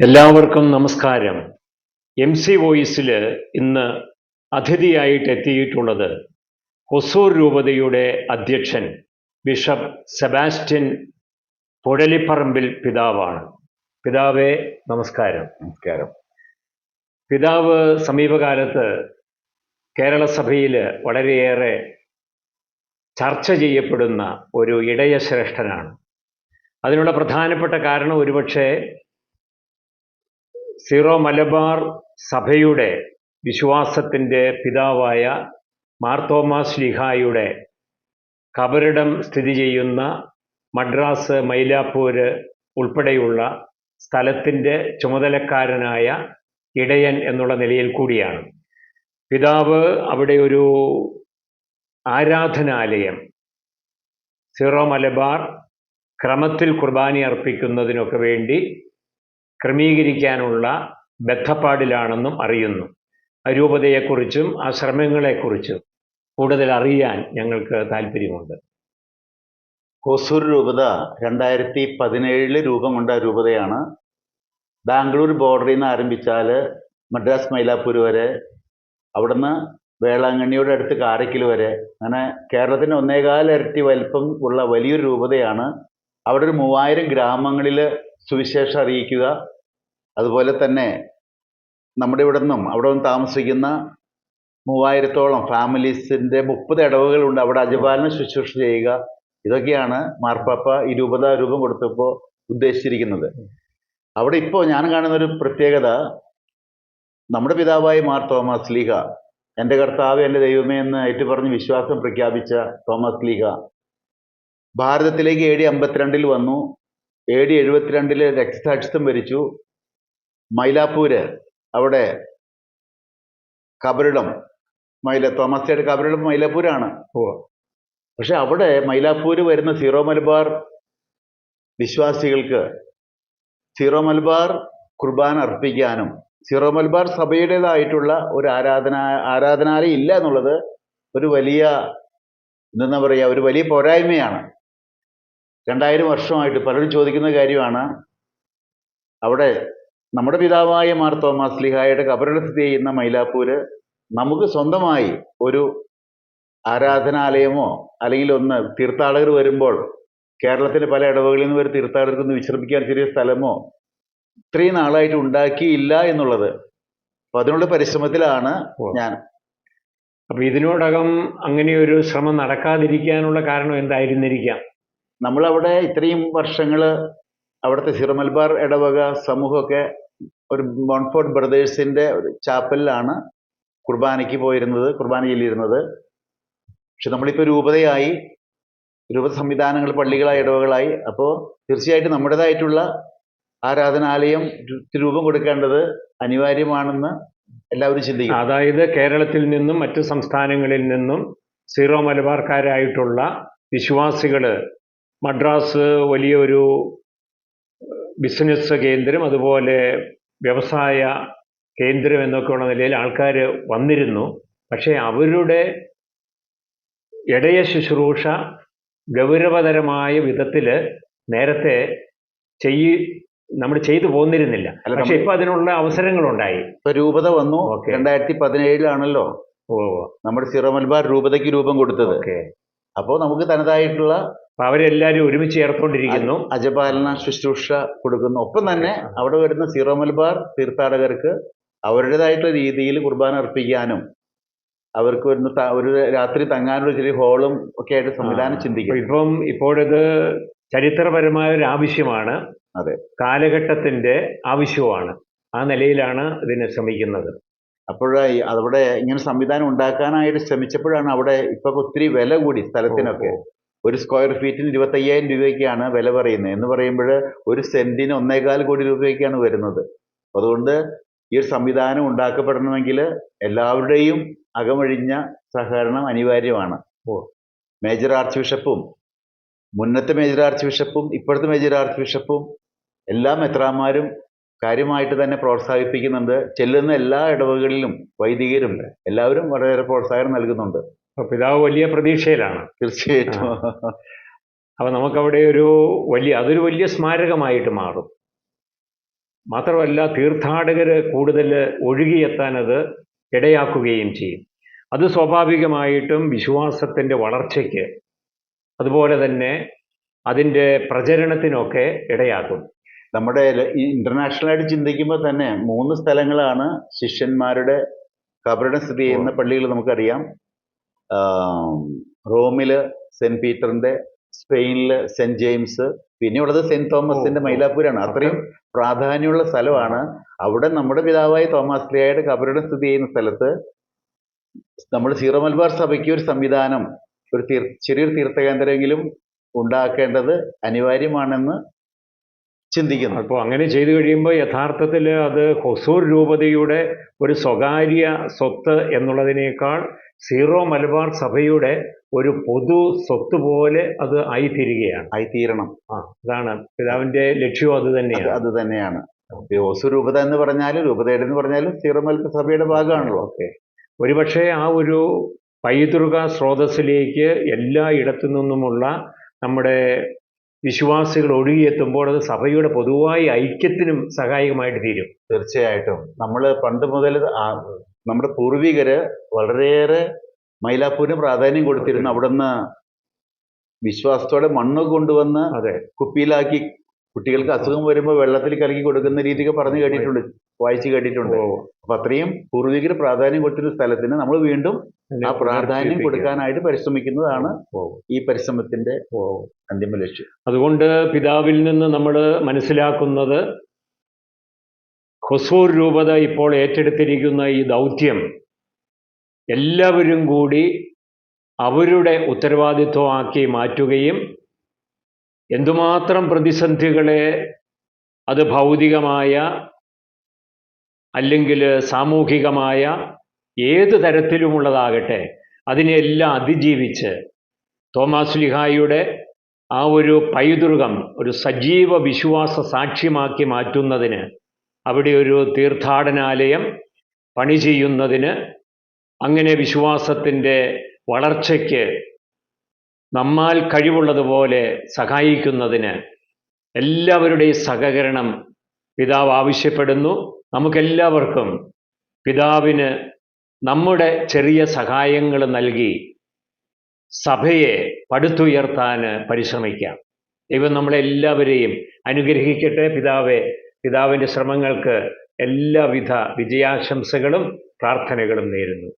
എല്ലാവർക്കും നമസ്കാരം. M C വോയിസിൽ ഇന്ന് അതിഥിയായിട്ട് എത്തിയിട്ടുള്ളത് ഹൊസൂർ രൂപതയുടെ അധ്യക്ഷൻ ബിഷപ്പ് സെബാസ്റ്റ്യൻ പുഴലിപ്പറമ്പിൽ പിതാവാണ്. പിതാവേ നമസ്കാരം. നമസ്കാരം. പിതാവ് സമീപകാലത്ത് കേരള സഭയിൽ വളരെയേറെ ചർച്ച ചെയ്യപ്പെടുന്ന ഒരു ഇടയശ്രേഷ്ഠനാണ്. അതിനുള്ള പ്രധാനപ്പെട്ട കാരണം ഒരുപക്ഷെ സീറോ മലബാർ സഭയുടെ വിശ്വാസത്തിന്റെ പിതാവായ മാർത്തോമാസ് ലിഹായുടെ കബറിടം സ്ഥിതി ചെയ്യുന്ന മദ്രാസ് മൈലാപ്പൂര് ഉൾപ്പെടെയുള്ള സ്ഥലത്തിന്റെ ചുമതലക്കാരനായ ഇടയൻ എന്നുള്ള നിലയിൽ കൂടിയാണ്. പിതാവ് അവിടെ ഒരു ആരാധനാലയം സിറോ മലബാർ ക്രമത്തിൽ കുർബാന അർപ്പിക്കുന്നതിനൊക്കെ വേണ്ടി ക്രമീകരിക്കാനുള്ള ബദ്ധപ്പാടിലാണെന്നും അറിയുന്നു. അരൂപതയെക്കുറിച്ചും ആ ശ്രമങ്ങളെക്കുറിച്ചും കൂടുതൽ അറിയാൻ ഞങ്ങൾക്ക് താല്പര്യമുണ്ട് ഹൊസൂർ രൂപത രണ്ടായിരത്തി പതിനേഴിൽ രൂപം കൊണ്ട രൂപതയാണ്. ബാംഗ്ലൂർ ബോർഡറിൽ നിന്ന് ആരംഭിച്ചാൽ മദ്രാസ് മൈലാപ്പൂർ വരെ അവിടുന്ന് വേളാങ്കണ്ണിയുടെ അടുത്ത് കാരയ്ക്കൽ വരെ. അങ്ങനെ കേരളത്തിന് ഒന്നേകാൽ ഇരട്ടി വലിപ്പം ഉള്ള വലിയൊരു രൂപതയാണ്. അവിടെ ഒരു മൂവായിരം ഗ്രാമങ്ങളിൽ സുവിശേഷം അറിയിക്കുക. അതുപോലെ തന്നെ നമ്മുടെ ഇവിടെ നിന്നും അവിടെ നിന്ന് താമസിക്കുന്ന മൂവായിരത്തോളം ഫാമിലീസിന്റെ മുപ്പത് ഇടവുകളുണ്ട്. അവിടെ അജപാലന ശുശ്രൂഷ ചെയ്യുക. ഇതൊക്കെയാണ് മാർപ്പാപ്പ ഈ രൂപത രൂപം കൊടുത്തപ്പോൾ ഉദ്ദേശിച്ചിരിക്കുന്നത്. അവിടെ ഇപ്പോൾ ഞാൻ കാണുന്ന ഒരു പ്രത്യേകത നമ്മുടെ പിതാവായ മാർ തോമസ് ലീഹ എന്റെ കർത്താവ് എന്റെ ദൈവമേ എന്ന് ഏറ്റുപറഞ്ഞ് വിശ്വാസം പ്രഖ്യാപിച്ച തോമസ് ലീഹ ഭാരതത്തിലേക്ക് എ ഡി അമ്പത്തിരണ്ടിൽ വന്നു. എ ഡി എഴുപത്തിരണ്ടിൽ രക്തസാക്ഷിത്വം വരിച്ചു. മൈലാപ്പൂര് അവിടെ കബറിടം മൈല തോമസയുടെ കബറിടം മൈലാപ്പൂരാണ് പക്ഷെ അവിടെ മൈലാപ്പൂര് വരുന്ന സീറോ മലബാർ വിശ്വാസികൾക്ക് സീറോ മലബാർ കുർബാന അർപ്പിക്കാനും സീറോ മലബാർ സഭയുടേതായിട്ടുള്ള ഒരു ആരാധന ആരാധനാലയം ഇല്ല എന്നുള്ളത് ഒരു വലിയ എന്താ പറയുക ഒരു വലിയ പോരായ്മയാണ്. രണ്ടായിരം വർഷമായിട്ട് പലരും ചോദിക്കുന്ന കാര്യമാണ് അവിടെ നമ്മുടെ പിതാവായ മാർ തോമസ് ലിഹായുടെ കബറിട സ്ഥിതി ചെയ്യുന്ന മൈലാപ്പൂര് നമുക്ക് സ്വന്തമായി ഒരു ആരാധനാലയമോ അല്ലെങ്കിൽ ഒന്ന് തീർത്ഥാടകർ വരുമ്പോൾ കേരളത്തിലെ പല ഇടവകളിൽ നിന്ന് ഒരു തീർത്ഥാടകർക്ക് വിശ്രമിക്കാൻ ചെറിയ സ്ഥലമോ ഇത്രയും നാളായിട്ട് ഉണ്ടാക്കിയില്ല എന്നുള്ളത്. അപ്പൊ അതിനുള്ള പരിശ്രമത്തിലാണ് ഞാൻ. അപ്പൊ ഇതിനോടകം അങ്ങനെ ഒരു ശ്രമം നടക്കാതിരിക്കാനുള്ള കാരണം എന്തായിരുന്നിരിക്കാം? നമ്മളവിടെ ഇത്രയും വർഷങ്ങൾ അവിടുത്തെ സിറമൽബാർ ഇടവക സമൂഹമൊക്കെ ഒരു മോൺഫോർട്ട് ബ്രദേഴ്സിന്റെ ഒരു ചാപ്പലിലാണ് കുർബാനയ്ക്ക് പോയിരുന്നത് കുർബാന ചൊല്ലിയിരുന്നത്. പക്ഷെ നമ്മളിപ്പോൾ രൂപതയായി രൂപ സംവിധാനങ്ങൾ പള്ളികളായി ഇടവകളായി അപ്പോൾ തീർച്ചയായിട്ടും നമ്മുടേതായിട്ടുള്ള ആരാധനാലയം രൂപം കൊടുക്കേണ്ടത് അനിവാര്യമാണെന്ന് എല്ലാവരും ചിന്തിക്കും അതായത് കേരളത്തിൽ നിന്നും മറ്റു സംസ്ഥാനങ്ങളിൽ നിന്നും സീറോ മലബാർക്കാരായിട്ടുള്ള വിശ്വാസികൾ മദ്രാസ് വലിയൊരു ബിസിനസ് കേന്ദ്രം അതുപോലെ വ്യവസായ കേന്ദ്രം എന്നൊക്കെയുള്ള നിലയിൽ ആൾക്കാർ വന്നിരുന്നു. പക്ഷേ അവരുടെ ഇടയ ശുശ്രൂഷ ഗൗരവതരമായ വിധത്തിൽ നേരത്തെ ചെയ്യ നമ്മൾ ചെയ്തു പോന്നിരുന്നില്ല. പക്ഷെ ഇപ്പൊ അതിനുള്ള അവസരങ്ങളുണ്ടായി. ഇപ്പൊ രൂപത വന്നു. ഓക്കേ. രണ്ടായിരത്തി പതിനേഴിലാണല്ലോ ഓ. നമ്മുടെ സിറമൽബാർ രൂപതയ്ക്ക് രൂപം കൊടുത്തത്. ഓക്കെ. അപ്പോൾ നമുക്ക് തനതായിട്ടുള്ള അപ്പൊ അവരെല്ലാരും ഒരുമിച്ച് ഏർപ്പെട്ടിരിക്കുന്നു അജപാലന ശുശ്രൂഷ കൊടുക്കുന്നു. ഒപ്പം തന്നെ അവിടെ വരുന്ന സീറോ മലബാർ തീർത്ഥാടകർക്ക് അവരുടേതായിട്ടുള്ള രീതിയിൽ കുർബാന അർപ്പിക്കാനും അവർക്ക് വരുന്ന ഒരു രാത്രി തങ്ങാനുള്ള ചെറിയ ഹോളും ഒക്കെ ആയിട്ട് സംവിധാനം ചിന്തിക്കും ഇപ്പം ഇപ്പോഴത് ചരിത്രപരമായ ഒരു ആവശ്യമാണ്. അതെ. കാലഘട്ടത്തിന്റെ ആവശ്യമാണ് ആ നിലയിലാണ് ഇതിനെ ശ്രമിക്കുന്നത്. അപ്പോഴായി അവിടെ ഇങ്ങനെ സംവിധാനം ഉണ്ടാക്കാനായിട്ട് ശ്രമിച്ചപ്പോഴാണ് അവിടെ ഇപ്പൊ ഒത്തിരി വില കൂടി സ്ഥലത്തിനൊക്കെ. ഒരു സ്ക്വയർ ഫീറ്റിന് ഇരുപത്തയ്യായിരം രൂപയ്ക്കാണ് വില പറയുന്നത്. എന്ന് പറയുമ്പോൾ ഒരു സെന്റിന് ഒന്നേകാൽ കോടി രൂപയ്ക്കാണ് വരുന്നത്. അതുകൊണ്ട് ഈ ഒരു സംവിധാനം ഉണ്ടാക്കപ്പെടണമെങ്കിൽ എല്ലാവരുടെയും അകമഴിഞ്ഞ സഹകരണം അനിവാര്യമാണ്. ഓ. മേജർ ആർച്ച് ബിഷപ്പും മുന്നത്തെ മേജർ ആർച്ച് ബിഷപ്പും ഇപ്പോഴത്തെ മേജർ ആർച്ച് ബിഷപ്പും എല്ലാ മെത്രാന്മാരും കാര്യമായിട്ട് തന്നെ പ്രോത്സാഹിപ്പിക്കുന്നുണ്ട്. ചെല്ലുന്ന എല്ലാ ഇടവകളിലും വൈദികരും എല്ലാവരും വളരെയേറെ പ്രോത്സാഹനം നൽകുന്നുണ്ട്. പിതാവ് വലിയ പ്രതീക്ഷയിലാണ്. തീർച്ചയായിട്ടും. അപ്പൊ നമുക്കവിടെ ഒരു വലിയ അതൊരു വലിയ സ്മാരകമായിട്ട് മാറും. മാത്രമല്ല തീർത്ഥാടകർ കൂടുതൽ ഒഴുകിയെത്താൻ അത് ഇടയാക്കുകയും ചെയ്യും. അത് സ്വാഭാവികമായിട്ടും വിശ്വാസത്തിന്റെ വളർച്ചയ്ക്ക് അതുപോലെ തന്നെ അതിന്റെ പ്രചരണത്തിനൊക്കെ ഇടയാക്കും. നമ്മുടെ ആയിട്ട് ചിന്തിക്കുമ്പോൾ തന്നെ മൂന്ന് സ്ഥലങ്ങളാണ് ശിഷ്യന്മാരുടെ കബറിടം സ്ഥിതി ചെയ്യുന്ന പള്ളികൾ നമുക്കറിയാം. റോമിൽ സെന്റ് പീറ്ററിന്റെ സ്പെയിനിൽ സെന്റ് ജെയിംസ് പിന്നെയുള്ളത് സെന്റ് തോമസിന്റെ. മൈലാപ്പൂരാണ് അത്രയും പ്രാധാന്യമുള്ള സ്ഥലമാണ് അവിടെ നമ്മുടെ പിതാവായ തോമസ് ലിയായുടെ കബറിടം സ്ഥിതി ചെയ്യുന്ന സ്ഥലത്ത് നമ്മുടെ സീറോ മലബാർ സഭയ്ക്ക് ഒരു സംവിധാനം ഒരു തീർ ചെറിയൊരു തീർത്ഥകേന്ദ്രമെങ്കിലും ഉണ്ടാക്കേണ്ടത് അനിവാര്യമാണെന്ന് ചിന്തിക്കുന്നു. അപ്പോൾ അങ്ങനെ ചെയ്തു കഴിയുമ്പോൾ യഥാർത്ഥത്തിൽ അത് ഹൊസൂർ രൂപതയുടെ ഒരു സ്വകാര്യ സ്വത്ത് എന്നുള്ളതിനേക്കാൾ സീറോ മലബാർ സഭയുടെ ഒരു പൊതു സ്വത്ത് പോലെ അത് ആയിത്തീരുകയാണ്. ആയിത്തീരണം. ആ അതാണ് പിതാവിന്റെ ലക്ഷ്യവും അത് തന്നെയാണ്. അത് തന്നെയാണ്. ഹൊസൂർ രൂപത എന്ന് പറഞ്ഞാലും രൂപതയുടെ എന്ന് പറഞ്ഞാലും സീറോ മലബാർ സഭയുടെ ഭാഗമാണല്ലോ. ഓക്കെ. ഒരുപക്ഷെ ആ ഒരു പൈതൃക സ്രോതസ്സിലേക്ക് എല്ലാ ഇടത്തു നിന്നുമുള്ള നമ്മുടെ വിശ്വാസികൾ ഒഴുകിയെത്തുമ്പോൾ അത് സഭയുടെ പൊതുവായ ഐക്യത്തിനും സഹായകമായിട്ട് തീരും. തീർച്ചയായിട്ടും. നമ്മൾ പണ്ട് മുതൽ നമ്മുടെ പൂർവികര് വളരെയേറെ മൈലാപ്പൂരിന് പ്രാധാന്യം കൊടുത്തിരുന്നു അവിടുന്ന് വിശ്വാസത്തോടെ മണ്ണ് കൊണ്ടുവന്ന് അതെ. കുപ്പിയിലാക്കി കുട്ടികൾക്ക് അസുഖം വരുമ്പോൾ വെള്ളത്തിൽ കലക്കി കൊടുക്കുന്ന രീതിയൊക്കെ പറഞ്ഞു കേട്ടിട്ടുണ്ട്. വായിച്ചു കേട്ടിട്ടുണ്ട്. അപ്പൊ അത്രയും പൂർവികർ പ്രാധാന്യം കൊടുത്തിരുന്ന സ്ഥലത്തിന് നമ്മൾ വീണ്ടും ആ പ്രാധാന്യം. കൊടുക്കാനായിട്ട് പരിശ്രമിക്കുന്നതാണ് ഈ പരിശ്രമത്തിന്റെ അന്തിമ ലക്ഷ്യം. അതുകൊണ്ട് പിതാവിൽ നിന്ന് നമ്മൾ മനസ്സിലാക്കുന്നത് ഹൊസൂർ രൂപത ഇപ്പോൾ ഏറ്റെടുത്തിരിക്കുന്ന ഈ ദൗത്യം എല്ലാവരും കൂടി അവരുടെ ഉത്തരവാദിത്വമാക്കി മാറ്റുകയും എന്തുമാത്രം പ്രതിസന്ധികളെ അത് ഭൗതികമായ അല്ലെങ്കിൽ സാമൂഹികമായ ഏത് തരത്തിലുമുള്ളതാകട്ടെ അതിനെല്ലാം അതിജീവിച്ച് തോമാസ് ലിഹായിയുടെ ആ ഒരു പൈതൃകം ഒരു സജീവ വിശ്വാസ സാക്ഷ്യമാക്കി മാറ്റുന്നതിന് അവിടെ ഒരു തീർത്ഥാടനാലയം പണി ചെയ്യുന്നതിന് അങ്ങനെ വിശ്വാസത്തിന്റെ വളർച്ചയ്ക്ക് നമ്മാൽ കഴിവുള്ളതുപോലെ സഹായിക്കുന്നതിന് എല്ലാവരുടെയും സഹകരണം പിതാവ് ആവശ്യപ്പെടുന്നു. നമുക്കെല്ലാവർക്കും പിതാവിന് നമ്മുടെ ചെറിയ സഹായങ്ങൾ നൽകി സഭയെ പടുത്തുയർത്താൻ പരിശ്രമിക്കാം. ദൈവം നമ്മളെല്ലാവരെയും അനുഗ്രഹിക്കട്ടെ. പിതാവെ പിതാവിന്റെ ശ്രമങ്ങൾക്ക് എല്ലാവിധ വിജയാശംസകളും പ്രാർത്ഥനകളും നേരുന്നു.